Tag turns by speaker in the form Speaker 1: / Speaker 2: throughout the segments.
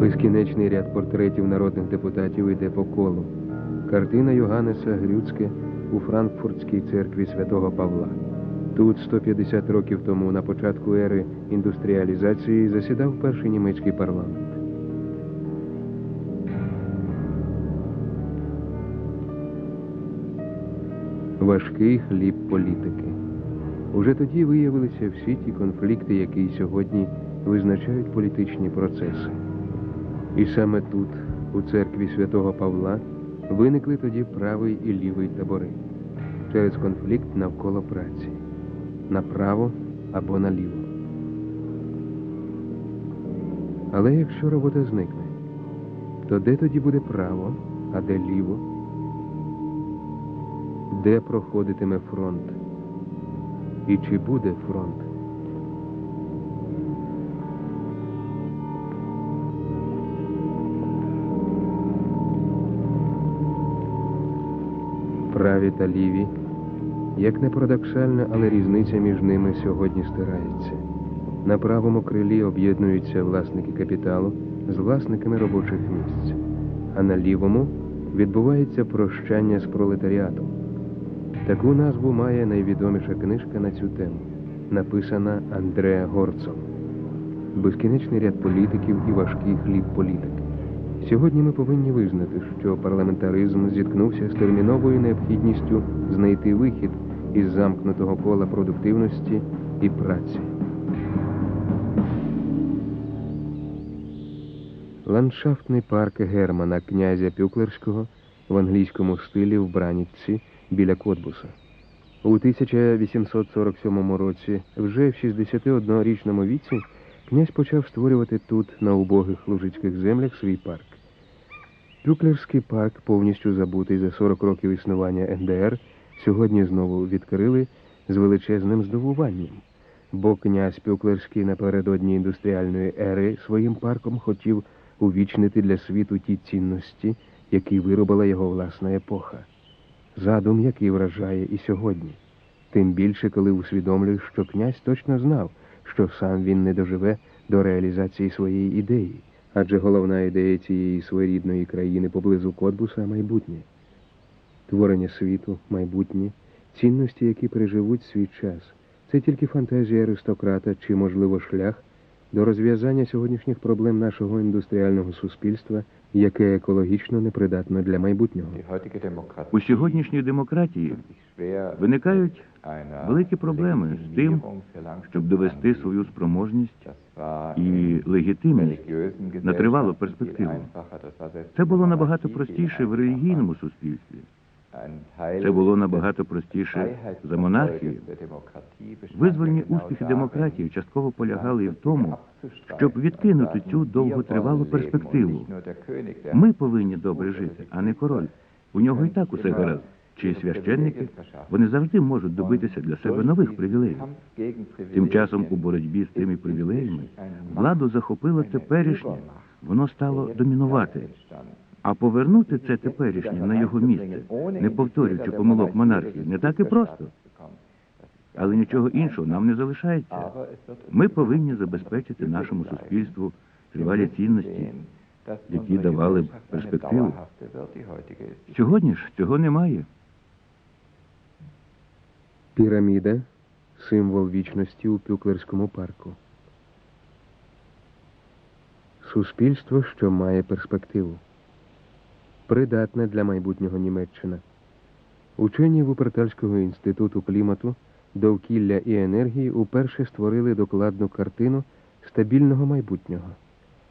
Speaker 1: Безкінечний ряд портретів народних депутатів йде по колу. Картина Йоганнеса Грюцьке у Франкфуртській церкві святого Павла. Тут 150 років тому, на початку ери індустріалізації, засідав перший німецький парламент. Важкий хліб політики. Уже тоді виявилися всі ті конфлікти, які сьогодні визначають політичні процеси. І саме тут, у церкві святого Павла, виникли тоді правий і лівий табори через конфлікт навколо праці направо або наліво. Але якщо робота зникне, то де тоді буде право, а де ліво? Де проходитиме фронт? І чи буде фронт? Праві та ліві, як не парадоксально, але різниця між ними сьогодні стирається. На правому крилі об'єднуються власники капіталу з власниками робочих місць, а на лівому відбувається прощання з пролетаріатом. Таку назву має найвідоміша книжка на цю тему, написана Андреа Горцом. Безкінечний ряд політиків і важкий хліб політики. Сьогодні ми повинні визнати, що парламентаризм зіткнувся з терміновою необхідністю знайти вихід із замкнутого кола продуктивності і праці. Ландшафтний парк Германа князя Пюклерського в англійському стилі в Бранітці біля Котбуса. У 1847 році, вже в 61-річному віці, князь почав створювати тут, на убогих лужицьких землях, свій парк. Пюклерський парк, повністю забутий за 40 років існування НДР, сьогодні знову відкрили з величезним здивуванням, бо князь Пюклерський напередодні індустріальної ери своїм парком хотів увічнити для світу ті цінності, які виробила його власна епоха. Задум, який вражає і сьогодні. Тим більше, коли усвідомлюєш, що князь точно знав, що сам він не доживе до реалізації своєї ідеї, адже головна ідея цієї своєрідної країни поблизу Котбуса майбутнє. Творення світу, майбутнє, цінності, які переживуть свій час. Це тільки фантазія аристократа чи, можливо, шлях до розв'язання сьогоднішніх проблем нашого індустріального суспільства, яке екологічно непридатно для майбутнього.
Speaker 2: У сьогоднішній демократії виникають великі проблеми з тим, щоб довести свою спроможність і легітимність на тривалу перспективу. Це було набагато простіше в релігійному суспільстві. Це було набагато простіше за монархію. Визвольні успіхи демократії частково полягали і в тому, щоб відкинути цю довготривалу перспективу. Ми повинні добре жити, а не король. У нього і так усе гаразд. Чи священники вони завжди можуть добитися для себе нових привілеїв. Тим часом у боротьбі з тими привілеями владу захопило теперішнє, воно стало домінувати. А повернути це теперішнє на його місце, не повторюючи помилок монархії, не так і просто. Але нічого іншого нам не залишається. Ми повинні забезпечити нашому суспільству тривалі цінності, які давали б перспективу. Сьогодні ж цього немає.
Speaker 1: Піраміда символ вічності у Пюклерському парку. Суспільство, що має перспективу. Придатне для майбутнього Німеччина. Учені Вупертальського інституту клімату, довкілля і енергії уперше створили докладну картину стабільного майбутнього.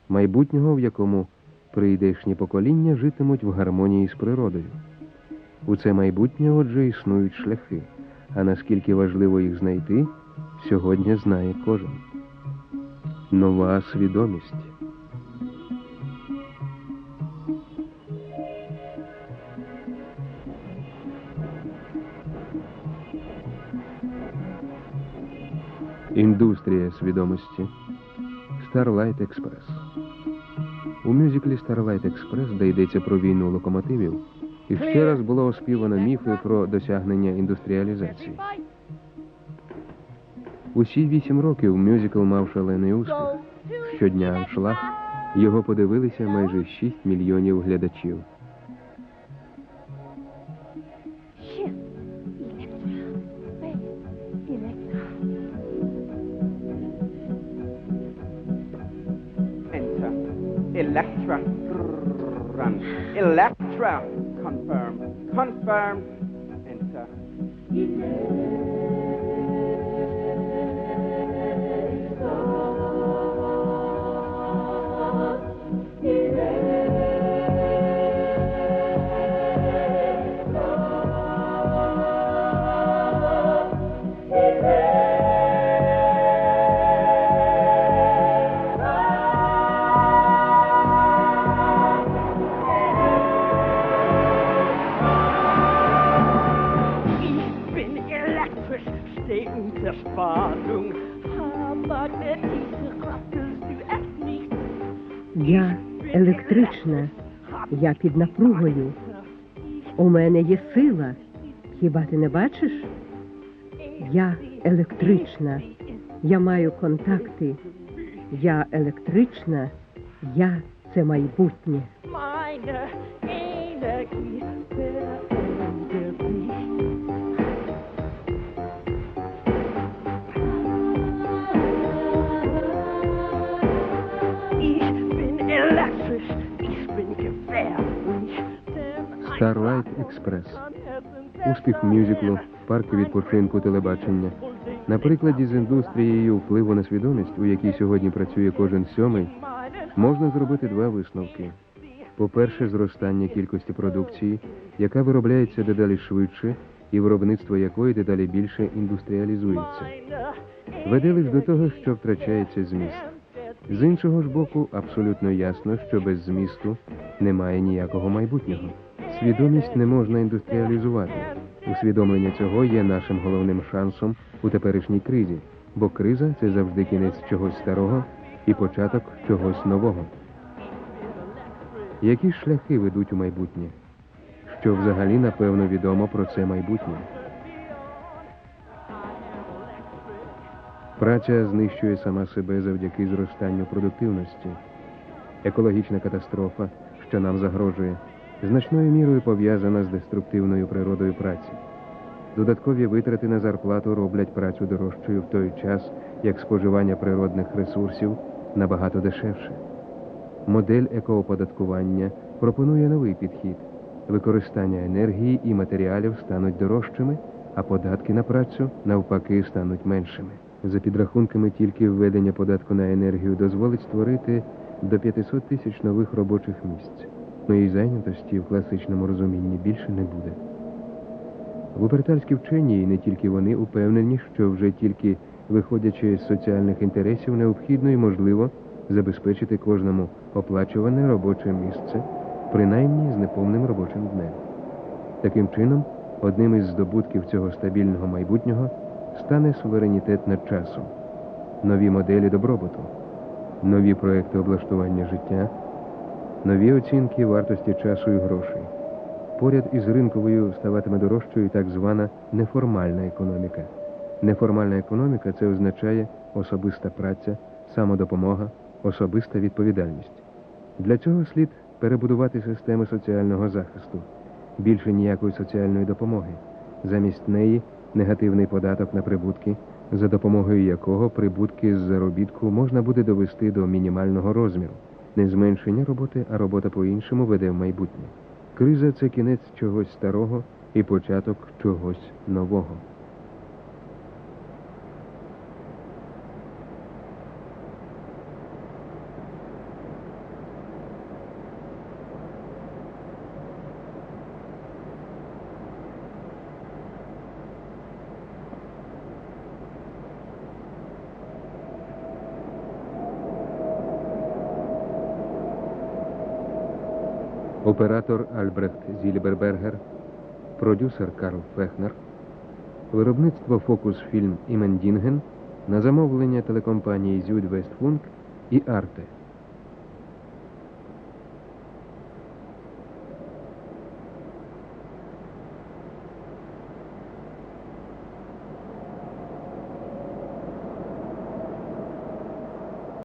Speaker 1: Майбутнього, в якому прийдешні покоління житимуть в гармонії з природою. У це майбутнє, отже, існують шляхи. А наскільки важливо їх знайти, сьогодні знає кожен. Нова свідомість. Індустрія свідомості. Starlight Express. У мюзиклі Starlight Express, де йдеться про війну локомотивів, і ще раз було оспівано міфи про досягнення індустріалізації. Усі вісім років мюзикл мав шалений успіх. Щодня аншлаг, Його подивилися майже 6 мільйонів глядачів.
Speaker 3: electron, electra, confirmed, confirmed, enter.
Speaker 4: Elektrisch, steh unter Spannung. Magnetische rappelst du es nicht?
Speaker 5: Я електрична, я під напругою. У мене є сила. Хіба ти не бачиш? Я електрична. Я маю контакти. Я електрична. Я це майбутнє.
Speaker 1: Starlight Express. Успіх мюзиклу, парку відпочинку телебачення. На прикладі з індустрією впливу на свідомість, у якій сьогодні працює кожен сьомий, можна зробити два висновки. По-перше, зростання кількості продукції, яка виробляється дедалі швидше, і виробництво якої дедалі більше індустріалізується. Веде лише до того, що втрачається зміст. З іншого ж боку, абсолютно ясно, що без змісту немає ніякого майбутнього. Свідомість не можна індустріалізувати. Усвідомлення цього є нашим головним шансом у теперішній кризі, бо криза це завжди кінець чогось старого і початок чогось нового. Які шляхи ведуть у майбутнє? Що взагалі напевно відомо про це майбутнє? Праця знищує сама себе завдяки зростанню продуктивності. Екологічна катастрофа, що нам загрожує, значною мірою пов'язана з деструктивною природою праці. Додаткові витрати на зарплату роблять працю дорожчою в той час, як споживання природних ресурсів набагато дешевше. Модель екооподаткування пропонує новий підхід. Використання енергії і матеріалів стануть дорожчими, а податки на працю навпаки стануть меншими. За підрахунками, тільки введення податку на енергію дозволить створити до 500 тисяч нових робочих місць. Моєї зайнятості в класичному розумінні більше не буде. Вупертальські вчені, і не тільки вони, упевнені, що вже тільки виходячи з соціальних інтересів, необхідно і можливо забезпечити кожному оплачуване робоче місце, принаймні з неповним робочим днем. Таким чином, одним із здобутків цього стабільного майбутнього стане суверенітет над часом, нові моделі добробуту, нові проекти облаштування життя, нові оцінки вартості часу і грошей. Поряд із ринковою ставатиме дорожчою так звана неформальна економіка. Неформальна економіка це означає особиста праця, самодопомога, особиста відповідальність. Для цього слід перебудувати системи соціального захисту, більше ніякої соціальної допомоги. Замість неї негативний податок на прибутки, за допомогою якого прибутки з заробітку можна буде довести до мінімального розміру. Не зменшення роботи, а робота по-іншому веде в майбутнє. Криза це кінець чогось старого і початок чогось нового. Оператор Альбрехт Зільбербергер, продюсер Карл Фехнер, виробництво Фокус Фільм Імендінген на замовлення телекомпанії Зюд Вестфунк і Арте.